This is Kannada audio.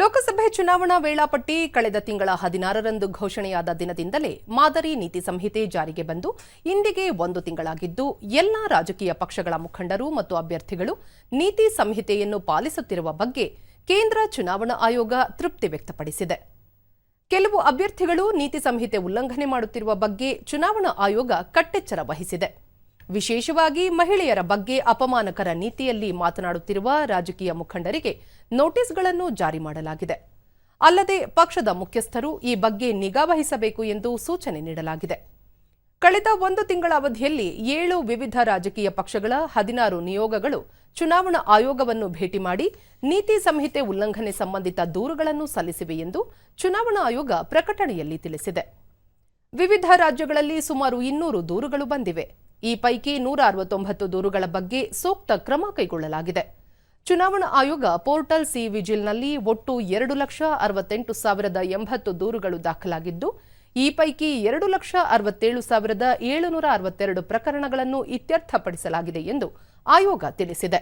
ಲೋಕಸಭೆ ಚುನಾವಣಾ ವೇಳಾಪಟ್ಟಿ ಕಳೆದ ತಿಂಗಳ ಹದಿನಾರರಂದು ಘೋಷಣೆಯಾದ ದಿನದಿಂದಲೇ ಮಾದರಿ ನೀತಿ ಸಂಹಿತೆ ಜಾರಿಗೆ ಬಂದು ಇಂದಿಗೆ ಒಂದು ತಿಂಗಳಾಗಿದ್ದು, ಎಲ್ಲಾ ರಾಜಕೀಯ ಪಕ್ಷಗಳ ಮುಖಂಡರು ಮತ್ತು ಅಭ್ಯರ್ಥಿಗಳು ನೀತಿ ಸಂಹಿತೆಯನ್ನು ಪಾಲಿಸುತ್ತಿರುವ ಬಗ್ಗೆ ಕೇಂದ್ರ ಚುನಾವಣಾ ಆಯೋಗ ತೃಪ್ತಿ ವ್ಯಕ್ತಪಡಿಸಿದೆ. ಕೆಲವು ಅಭ್ಯರ್ಥಿಗಳು ನೀತಿ ಸಂಹಿತೆ ಉಲ್ಲಂಘನೆ ಮಾಡುತ್ತಿರುವ ಬಗ್ಗೆ ಚುನಾವಣಾ ಆಯೋಗ ಕಟ್ಟೆಚ್ಚರ ವಹಿಸಿದೆ. ವಿಶೇಷವಾಗಿ ಮಹಿಳೆಯರ ಬಗ್ಗೆ ಅಪಮಾನಕರ ನೀತಿಯಲ್ಲಿ ಮಾತನಾಡುತ್ತಿರುವ ರಾಜಕೀಯ ಮುಖಂಡರಿಗೆ ನೋಟಿಸ್ಗಳನ್ನು ಜಾರಿ ಮಾಡಲಾಗಿದೆ. ಅಲ್ಲದೆ ಪಕ್ಷದ ಮುಖ್ಯಸ್ಥರು ಈ ಬಗ್ಗೆ ನಿಗಾ ವಹಿಸಬೇಕು ಎಂದು ಸೂಚನೆ ನೀಡಲಾಗಿದೆ. ಕಳೆದ ಒಂದು ತಿಂಗಳ ಅವಧಿಯಲ್ಲಿ ಏಳು ವಿವಿಧ ರಾಜಕೀಯ ಪಕ್ಷಗಳ ಹದಿನಾರು ನಿಯೋಗಗಳು ಚುನಾವಣಾ ಆಯೋಗವನ್ನು ಭೇಟಿ ಮಾಡಿ ನೀತಿ ಸಂಹಿತೆ ಉಲ್ಲಂಘನೆ ಸಂಬಂಧಿತ ದೂರುಗಳನ್ನು ಸಲ್ಲಿಸಿವೆ ಎಂದು ಚುನಾವಣಾ ಆಯೋಗ ಪ್ರಕಟಣೆಯಲ್ಲಿ ತಿಳಿಸಿದೆ. ವಿವಿಧ ರಾಜ್ಯಗಳಲ್ಲಿ ಸುಮಾರು ಇನ್ನೂರು ದೂರುಗಳು ಬಂದಿವೆ. ಈ ಪೈಕಿ ನೂರ ಅರವತ್ತೊಂಬತ್ತು ದೂರುಗಳ ಬಗ್ಗೆ ಸೂಕ್ತ ಕ್ರಮ ಕೈಗೊಳ್ಳಲಾಗಿದೆ. ಚುನಾವಣಾ ಆಯೋಗ ಪೋರ್ಟಲ್ ಸಿ ವಿಜಿಲ್ನಲ್ಲಿ ಒಟ್ಟು ಎರಡು ಲಕ್ಷ ಅರವತ್ತೆಂಟು ಸಾವಿರದ ಎಂಬತ್ತು ದೂರುಗಳು ದಾಖಲಾಗಿದ್ದು, ಈ ಪೈಕಿ ಎರಡು ಲಕ್ಷ ಅರವತ್ತೇಳು ಸಾವಿರದ ಏಳುನೂರ ಅರವತ್ತೆರಡು ಪ್ರಕರಣಗಳನ್ನು ಇತ್ಯರ್ಥಪಡಿಸಲಾಗಿದೆ ಎಂದು ಆಯೋಗ ತಿಳಿಸಿದೆ.